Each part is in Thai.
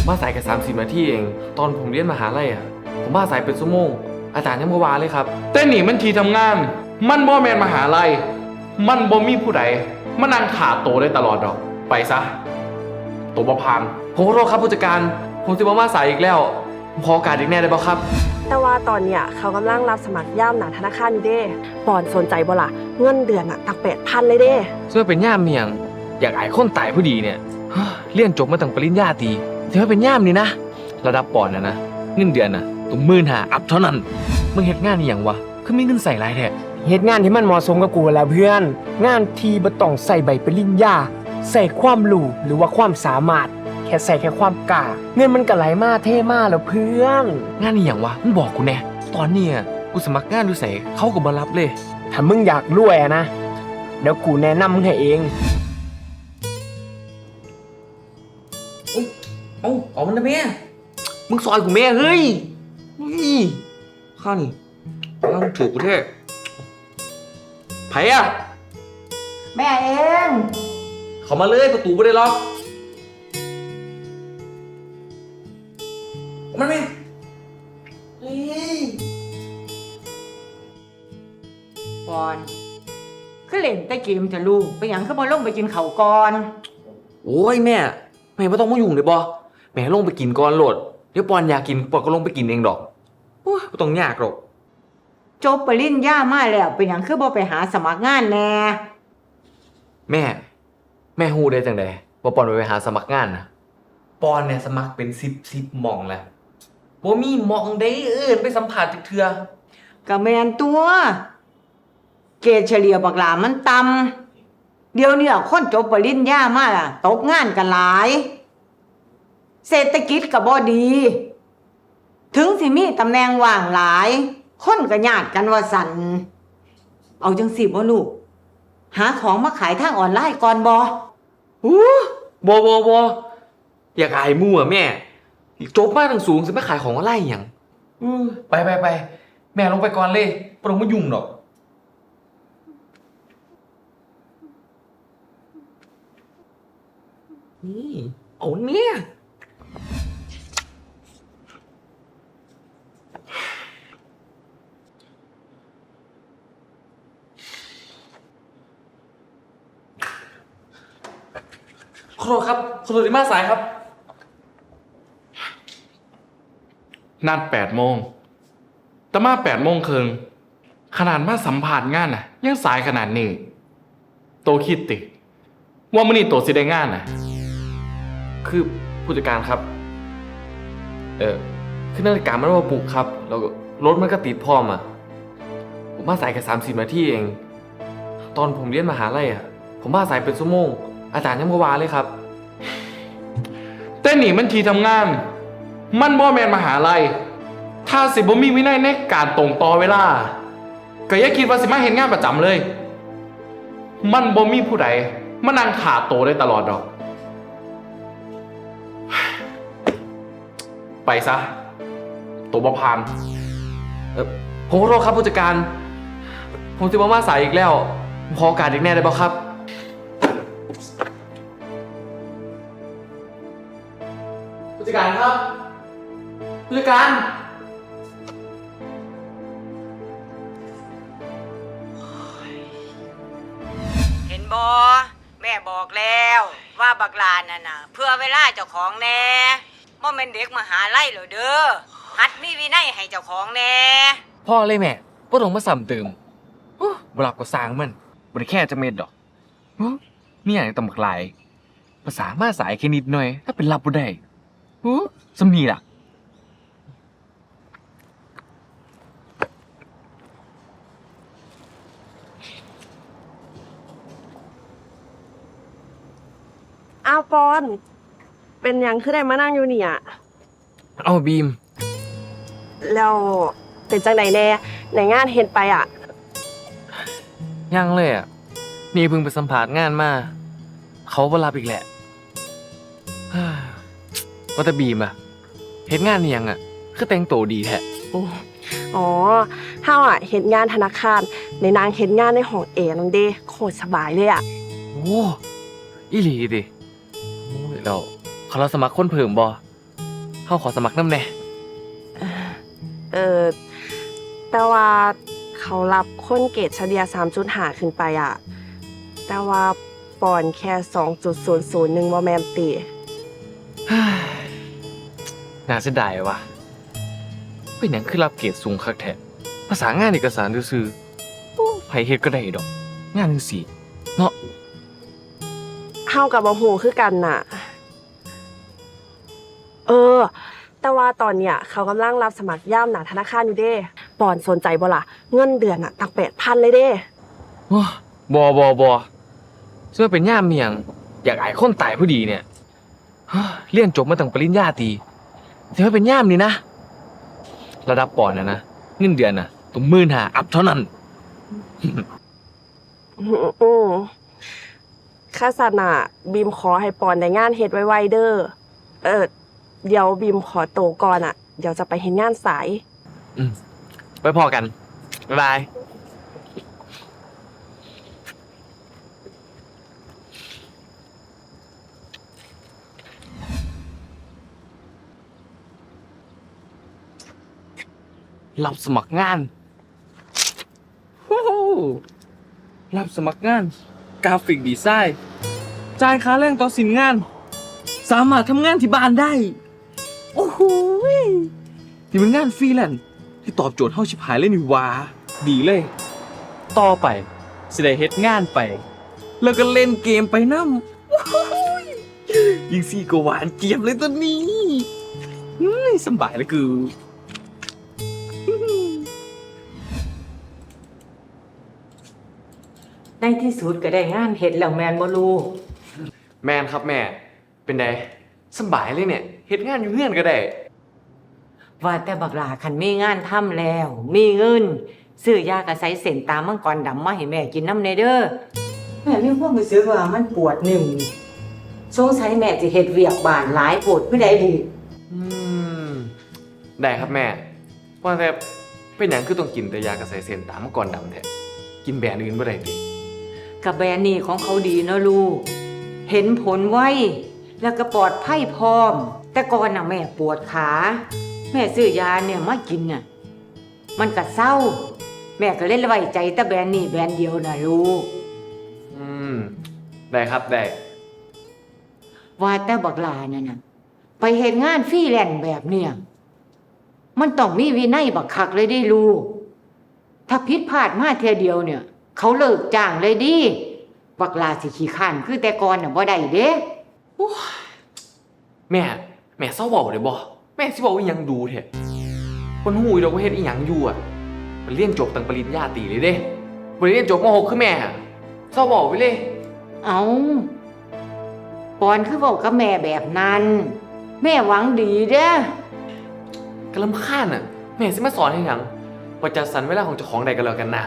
ผมมาสายแค่สามสิบนาทีเอง ตอนผมเรียนมหาลัยอะ ผมมาสายเป็นชั่วโมง อาจารย์ยังบ่ว่าเลยครับ แต่นี่มันทีทำงาน มันบ่แมนมหาลัย มันบ่มีผู้ใดมานั่งขาโตได้ตลอดดอก ไปซะโตบ่พานผมขอโทษครับผู้จัดการ ผมจะมามาสายอีกแล้วผมขอโอกาสอีกแน่ได้ป่ะครับ แต่ว่าตอนเนี้ยเขากำลังรับสมัครย่ามหนาธนาคารอยู่เด้ปอนสนใจบ่ล่ะเงินเดือนอะตักแปดพันเลยเด้ ซึ่งเป็นย่ามเมียง อยากอายคนตายผู้ดีเนี่ย เรียนจบมาตั้งปริญญาตรี แต่ว่าเป็นย่ามนี่นะ ระดับปอนนะนะเงินเดือนนะตุ้มมื่นหาอัพเท่านั้น มึงเฮ็ดงานอหย่างวะ คือมีเงินใส่หลายแท้เหตุงานที่มันเหมาะสมกับกูแหล้วเพื่อน งานที่บ่ต้องใส่ใบปริญญาใส่ความรู้หรือว่าความสามารถ แค่ใส่แค่ความกล้าเงินมันก็ไหลมาเท่มาแล้วเพื่อน งานนี่อหย่างวะ มึงบอกกูแน่ ตอนเนี้ยกูสมัครงานดูใส่เขาก็บ่รับเลย ถ้ามึงอยากรวยอะนะ เดี๋ยวกูแนะนำมึงให้เอง เอ้าเอามันนะแม่มึงซอยกูแม่เฮ้ยนี่ข้านี่ข้าถูกกูเท่ไผอะแม่เอง เขามาเลยประตูไม่ได้ล็อกมันไม่ก่อนคือเล่นแต่เกมจะลูกไปหยังคือบ่ลงไปกินข้าวก่อน โอ้ยแม่แม่ไม่ต้องมายุ่งเลยบอ แม่ลงไปกินก่อนโหลด เดี๋ยวปอนอยากกินปอนก็ลงไปกินเองดอกโอ้ยไม่ต้องยากหรอก จบปริญญามาแล้วไปหยังคือบ่ไปหาสมัครงานแน่ แม่ แม่ฮู้ได้จังใดว่าปอนไปหาสมัครงานนะปอนเนี่ยสมัครเป็นสิบสิบหมองแหละบ่มีหมองได้เอื่นไปสัมผัสจักเทือก็แม่นตัว เกรดเฉลี่ยบักหลามันต่ำเดี๋ยวนี้คนจบปริญญามาล่ะ ตกงานกันหลาย เศรษฐกิจก็บ่ดี ถึงสิมีตำแหน่งว่างหลาย คนก็ญาติกันว่าสัน เอาจังสิบ่ลูก หาของมาขายทางออนไลน์ก่อนบ่อู้บอบอบออยากอายมั่วแม่จบมาทางสูงสิมาขายของอะไรอหย่างอื้อไปไปไปแม่ลงไปก่อนเลยปรงไม่ยุ่งหรอก นี่เอาเนี่ย โทษครับขอโทษที่มาสายครับ นัดแปดโมงแต่มาแปดโมงครึ่งขนาดมาสัมผัสงานน่ะ ยังสายขนาดนี้ โตคิดติ ว่ามื้อนี้โตสิได้งานน่ะ คือผู้จัดการครับ เออคือนาฬิกามันว่าปลุกครับ แล้วก็รถมันก็ติดพร้อมอะ ผมมาสายแค่สามสิบนาทีเอง ตอนผมเรียนมหาลัยอะ ผมมาสายเป็นชั่วโมง อาจารย์ยังบ่ว่าเลยครับ แต่นี่มันทีทำงาน มันบ่แมนมหาลัย ถ้าสิบ่มีวินัยในการตรงต่อเวลา ก็อย่าคิดว่าสิมาเห็นงานประจำเลย มันบ่มีผู้ใดมานั่งขาโตได้ตลอดดอก ไปซะโตบ่พานเออผมขอโทษครับผู้จัดการ ผมจะมามาสายอีกแล้วผมขอโอกาสอีกแน่ได้ป่ะครับ จัดการครับผู้จัดการ เห็นบอแม่บอกแล้ว ว่าบักลานน่ะนะเพื่อเวลาเจ้าของแน่บ่แม่นเด็กมหาลัยเหรอเด้อหัดมีวินัยให้เจ้าของแน่พ่อเลยแม่พ่ต้องมาซ้ำเติมโอ้บลับก็สร้างมันบริแค่จะเม็ดดอกโอ้นี่อย่างตำบักหลาย ภาษามาสายแค่นิดหน่อย ถ้าเป็นรับบ่ได้ โอ้สำนีล่ะ อ้าวปอน เป็นหยังคือได้มานั่งอยู่เนี่ย เอาบีม แล้วเป็นจังใดแน่ในงานเห็นไปอะ ยังเลยอะ นี่เพิ่งไปสัมภาษณ์งานมา เขาบ่รับอีกแหละฮ่า ว่าแต่บีมอะเห็นงานนี่ยังอะคือแต่งตัวดีแท้อ๋อเฮาอะเห็นงานธนาคาร ในนางเห็นงานในห้องเอนังเด้โคตรสบายเลยอะโอ้อีหลีดิโอ้ยเราเขาเราสมัครคนเพิ่มบ่เขาขอสมัครน้ำแน่เออแต่ว่าเขารับคนเกรดเฉลี่ย3.5ขึ้นไปอะแต่ว่าปอนแค่ 2.001บ่แม่นติ น่าเสียดายวะเป็นหยังคือรับเกรดสูงคักแท้ภาษางานเอกสารซื่อๆโอ้ไผเฮ็ดก็ได้ดอก งานจังซี่เนาะเฮากับบ่ฮู้คือกันน่ะ เออ แต่ว่าตอนเนี้ยเขากำลังรับสมัครย่ามหนาธนาคารอยู่เด้ปอนสนใจบ่ล่ะ เงินเดือนน่ะตั้ง8,000เลยเด้ว้าบอบอบอเสื้อเป็นย่ามเมียง อยากอายคนตายผู้ดีเนี่ยเฮ้อเรียนจบมาตั้งปริญญาตรี แต่ว่าเป็นย่ามนี่นะ ระดับปอนนะนะเงินเดือนน่ะต้องหมื่นหาอัพเท่านั้นอืมอืมข้าสันน่ะบีมขอให้ปอนได้งานเฮ็ดไวๆเด้อ เออ เดี๋ยวบีมขอโตวก่อนอะ เดี๋ยวจะไปเฮ็ดงานสายไว้พอกัน บ๊ายบาย รับสมัครงานรับสมัครงาน กราฟิกดีไซน์จ่ายค่าแรงต่อสินงาน สามารถทำงานที่บ้านได้ โอ้โหยนี่เป็นงานฟรีแลนซ์ที่ตอบโจทย์เฮาชิบหายเลยนี่วาดีเลย ต่อไปสิได้เฮ็ดงานไป แล้วก็เล่นเกมไปนำว้าวยิงซี่ก็หวานเจี๊ยบเลยตัวนี้สบายเลยคือ ในที่สุดก็ได้งานเฮ็ดแล้วแม่นบ่ลูกแมนครับแม่ เป็นไงสำบายเลยเนี่ยเฮ็ดงานอยู่เฮือนก็ได้ ว่าแต่บักหลาคันมีงานทำแล้ว มีเงิน ซื้อยากระไสเส้นตามมังกรดำมาให้แม่กินน้ำในเด้อแม่มีความรู้สึกว่ามันปวดหนึ่งสงสัยแม่จะเฮ็ดเวียกบ้านหลายโพดผู้ใดดีอืม ได้ครับแม่ว่าแต่เป็นหยังคือต้องกินแต่ยากระใสเส้นตามมาก่อนดำแท้กินแบรนด์อื่นบ่ได้ติ กับแบรนด์นี่ของเขาดีเนาะลูก เห็นผลไวแล้วก็ปลอดภัยพร้อม แต่ก่อนน่ะแม่ปวดขา แม่ซื้อยาเนี่ยมากินน่ะมันก็เศร้า แม่ก็เล่นไว้ใจแต่แบรนด์นี่แบรนด์เดียวน่ะลูก อืม ได้ครับได้ ว่าแต่บักลานั่นน่ะ ไปเห็นงานฟรีแลนซ์แบบเนี่ย มันต้องมีวินัยบักคักเลยได้ลูก ถ้าผิดพลาดมาเทียเดียวเนี่ย เขาเลิกจ้างเลยดิบักลาสิขี้ข้านคือแต่ก่อนน่ะบ่ได้เด้แม่ แม่เศร้าเว้าได้บ่แม่สิเว้าอีหยังดูแท้คนหูยดอกว่าเฮ็ดอีหยังอยู่อะมันเรียนจบตั้งปริญญาตรีเลยเด้บ่ได้เรียนจบม .6 คือแม่อะเศร้าเว้าไปเลย เอาปอนคือบอกกับแม่แบบนั้น แม่หวังดีเด้อกะลำคาญอะ แม่สิมาสอนให้หยังว่าจัดสรรเวลาของเจ้าของใดกันแล้วกันนะ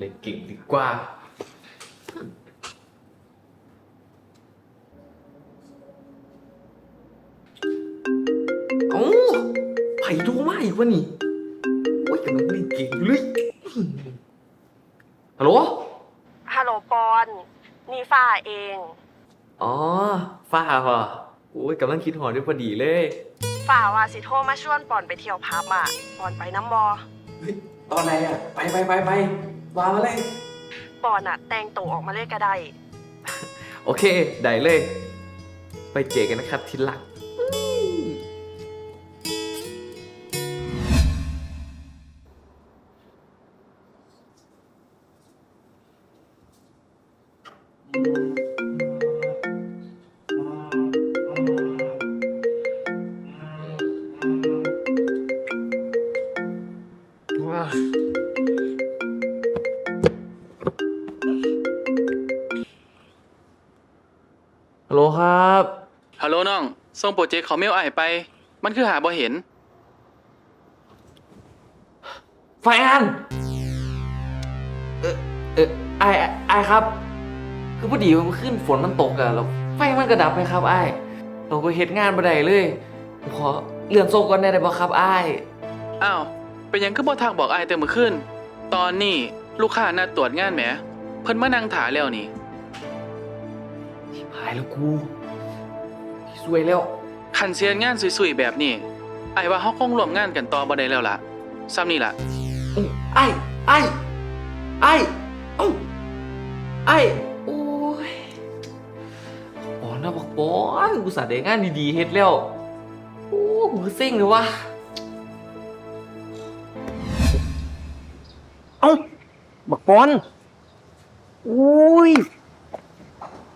เล่นเก่งดีกว่า เอ้าไผ่โทรมาอีกวะนี่โอ้ยกำลังเล่นเก่งอยู่เลยฮัลโหล ฮัลโหลปอน นี่ฟ้าเอง อ๋อฟ้าเหรอโอ้ยกำลังคิดหอด้วยพอดีเลย ฝ่าว่าสิโทรมาชวนปอนไปเที่ยวพับอะ ปอนไปน้ำบอเฮ้ยตอนไหนอะ ไปไปไปไป วางมาเลย ปอนอะแต่งตัวออกมาเลยก็ได้ โอเค ได้เลย ไปเจอกันนะครับทีหลัง น้องส่งโปรเจกต์เขาเมลไอายไป มันคือหาบ่เห็น ไฟอันเออเออไอไอ้ไอายครับ คือพอดีมันขึ้นฝนมันตกอะแล้วไฟมันกระดับไปครับไอายเราก็เฮ็ดงานบ่ได้เลยผมขอเลื่อนโซ่ก่อนได้บ่ครับไอายอ้าว เป็นหยังคือบ่ทางบอกไอายแต่เมื่อคืนตอนนี้ลูกค้านัดตรวจงานแหม เพิ่นมานั่งถาแล้วนี่ ชิบหายแล้วกู สวยแล้ว คันเสียงานสุยๆแบบนี้ไอ้ายว่าเฮาคงร่วมงานกันต่อบ่ได้แล้วล่ะซ้ำนี่ล่ะไอ้ไอ้ไอ้เอ้าไอ้โอ้ยบอนนะบอกบอนกูสัตว์ได้งานดีๆเฮ็ดแล้วโอ้กูคือเซ็งเลยวะเอ้าบักปอนอุ้ย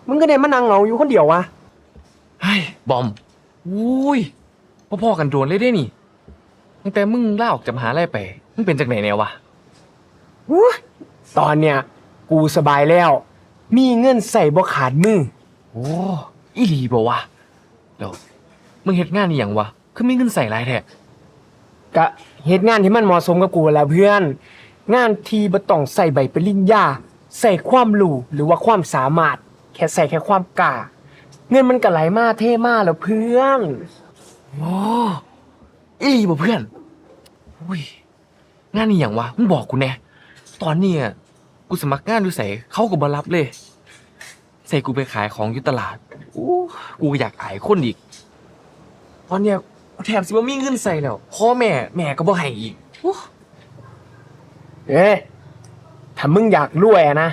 มึงก็ได้มานั่งเหงาอยู่คนเดียววะเฮ้ ยบอมอุ้ยพ่อๆกันโดนเลยได้นี่ตั้งแต่มึงล่าออกจากมหาลัยไป มึงเป็นจากไหนแนววะอุ๊ยตอนเนี้ยกูสบายแล้ว มีเงินใส่บ่ขาดมือโอ้อีหลีบ่วะแล้วมึงเฮ็ดงานนี่หยังวะคือมีเงินใส่หลายแท้กะเหตุงานที่มันเหมาะสมกับกูแหล้วเพื่อน งานที่บ่ต้องใส่ใบปริญญาใส่ความรู้หรือว่าความสามารถ แค่ใส่แค่ความกล้า เงินมันก็ไหลมาเท่มาแล้วเพื่อนโอ้อีหลีบ่เพื่อนอุ้ยงานนี่หยังวะมึงบอกกูแน่ตอนเนี้ยกูสมัครงานอยู่ไสเขาก็บ่รับเลยใส่กูไปขายของอยู่ตลาดอู้กูอยากอายคนอีก ตอนเนี้ยกูแถมสิบ่มีเงินใส่แล้วพ่อแม่แม่ก็บ่ให้อีกเอ้ยถ้ามึงอยากรวยอะนะ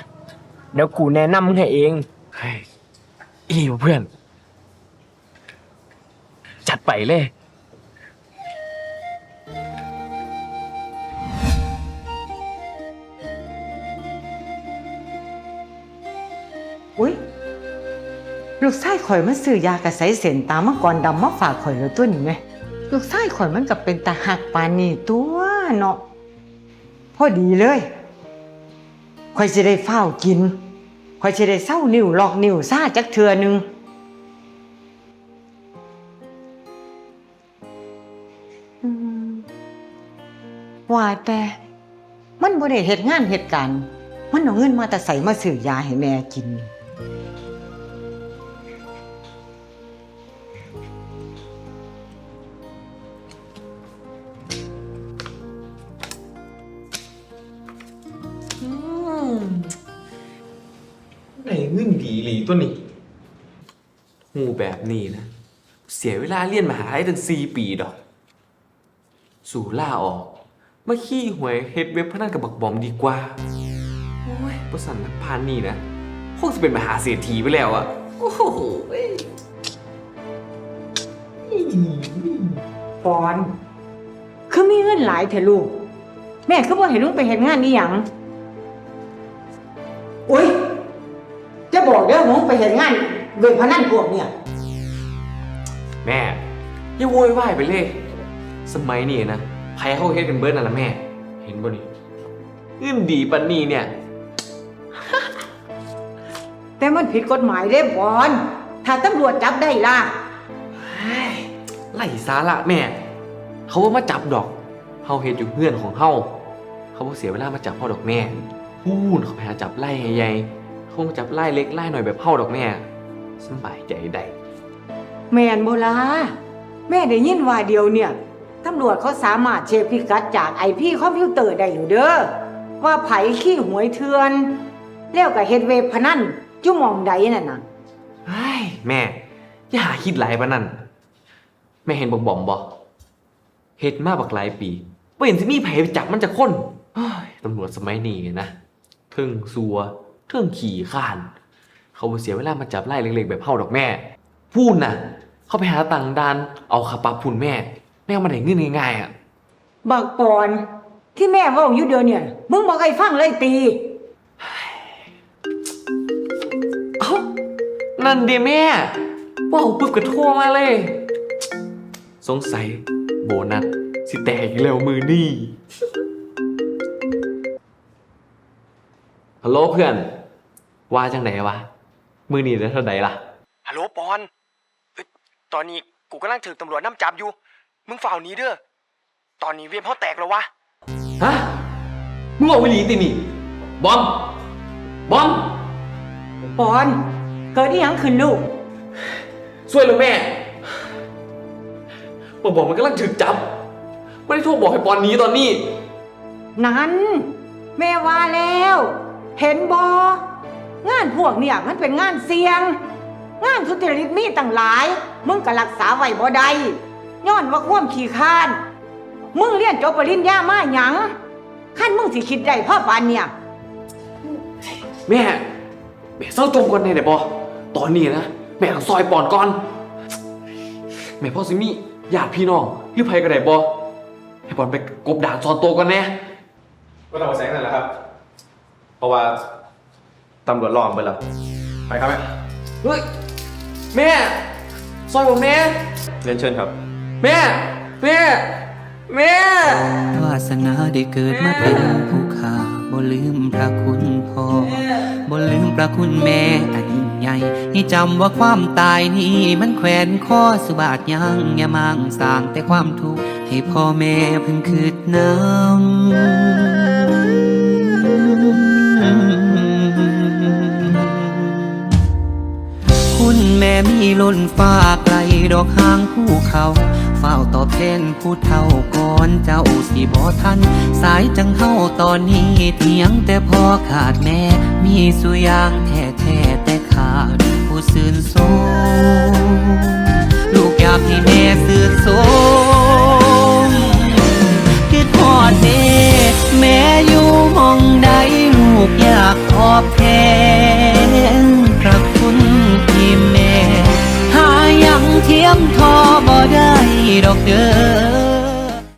เดี๋ยวกูแนะนำมึงให้เองเฮ้ย อีวะเพื่อน จัดไปเลย อุ้ยลูกชายข่อยมันซื้อยากระใสเส้นตามมังกรดำมาฝากข่อยแล้วตัวนี้ไหมลูกชายข่อยมันก็เป็นตาหักปานนี่ตัวเนาะพอดีเลยข่อยจะได้เฝ้าวกิน ข่อยจะได้เศร้านิ้วลอกนิ้วซาจักเทือหนึง ว่าแต่มันบ่ได้เหตุงานเหตุการ์มันเอาเงินมาแต่ใส่มาซื้อยาให้แม่กินไหน เงินดีหลีตัวนี้หูแบบนี้นะ เสียเวลาเรียนมหาลัยตั้งสี่ปีดอก สู่ล่าออก มาขี้หวยเฮ็ดเว็บพนันกับบักบอมดีกว่า โอ้ยประสันนักพานนี่นะคงจะเป็นมหาเศรษฐีไปแล้วอะโอ้โหเว้ยปอน คือมีเงินหลายเถอะลูก แม่คือบ่เห็นลูกไปเห็นงานนี่หยังอุ้ยจะ บอกเด้อมึงไปเห็นงานเว็บพนันพวกเนี่ย แม่อย่าโวยวายไปเลย สมัยนี้นะไผเขาเฮ็ดกันเบิร์นั่นละแม่ เห็นบ่นี่เงินดีปันนี้เนี่ย แต่มันผิดกฎหมายเด้ปอนถ้าตำรวจจับได้ล่ะ ไล่สาระแม่ เขาว่ามาจับดอกเฮาเฮ็ดอยู่เพื่อนของเฮาเขาบ่เสียเวลามาจับเฮาดอกแม่พูนเขาไปหาจับไล่ใหญ่ๆ เขามาจับไล่เล็กไล่หน่อยแบบเฮาดอกแม่สำบายใจได้แม่นโบลาแม่ได้ยินว่าเดียวเนี่ยตำรวจเขาสามารถเช็คพิกัดจากไอพีคอมพิวเตอร์ได้อยู่เด้อว่าไผขี้หวยเถื่อน แล้วก็เฮ็ดเว็บพนันจุ่หมองใดนั่นน่ะเฮ้ยแม่ อย่าหาคิดหลายปานนั้นแม่เห็นบอกบอมบ่เฮ็ดมาบักหลายปีบ่เห็นสิมีไผไปจับมันจากคนเฮ้ยตำรวจสมัยนี้นะเทิงซัว เทิงขี่ข้าน เขาบ่เสียเวลามาจับไล่เล็กๆแบบเฮาดอกแม่ พูดน่ะเขาไปหาตังค์ดานเอาขาปรับพูนแม่ แม่เอามาได้เงินง่ายๆอะ บักปอน ที่แม่เว่าอยู่เดียวเนี่ย มึงบอกให้ฟังเลยตี เอ้านั่นเดีแม่ว้าวปุ๊บก็โทรมาเลย สงสัยโบนัสสิแตกอีกแล้วมือนี่ ฮัลโหลเพื่อน ว่าจังไหนวะ มือนี่ได้เท่าไหร่ล่ะ ฮัลโหลปอนเอ้ยตอนนี้กูกำลังถึงตำรวจน้ำจับอยู่ มึงฝ่าวหนี้เด้อ ตอนนี้เวียนเขาแตกแล้ววะ ฮะ มึงบอกวิลีตินี่บอม บอม ปอน เกิดอีหยังขึ้นลูก ช่วยเลยแม่บอกบอกมันกำลังถึกจับ ไม่ได้โทรบอกให้ปอนหนี้ตอนนี้ นั้น แม่ว่าแล้ว เห็นบอ งานพวกเนี่ยมันเป็นงานเสี่ยง งานสุจริตมีตั้งหลาย มึงก็รักษาไว้บ่ได้ย้อนว่าความขี้ข้าน มึงเรียนจบปริญญามาหยังขั้นมึงสิคิดได้พ่อปานเนี่ย แม่ แม่เศร้าจมก่อนในเดี๋ยวบอตอนนี้นะแม่ต้องซอยปอนก่อน แม่พ่อซิมี่ญาติพี่น้องพี่ไพก็ได้บอให้ปอนไปกบด่านซอนโตวก่อนแน่ ก็ต้องมาแสงนั่นแหละครับ เพราะว่า ตำรวจล้อมไปแล้วไปครับแม่เฮ้ยแม่ซอยผมแม่เรียนเชิญครับ แม่แม่แม่วาสนาได้เกิดมาเป็นผู้ข้าบ่ลืมพระคุณพ่อบ่ลืมพระคุณแม่อันยิ่งใหญ่ให้จำว่าความตายนี้มันแขวนคอสุบาทยังอย่ามั่งสร้างแต่ความทุกข์ให้พ่อแม่เพิ่งคืดน้ำ คุณแม่มีล้นฟ้าไกลดอกหางภูเขาเฝ้าตอบแทนผู้เฒ่าก่อนเจ้าสิบ่ทัน สายจังเฮาตอนนี้เพียงแต่พอขาดแม่ มีสุยางแท้แท้แต่ขาด ผู้ซื่นโสมลูกอยากให้แม่ซื่นโสมคิดทอดเด้แม่อยู่มองใดลูกอยากตอบแทน เทียมทอบ่ได้ดอกเด้อ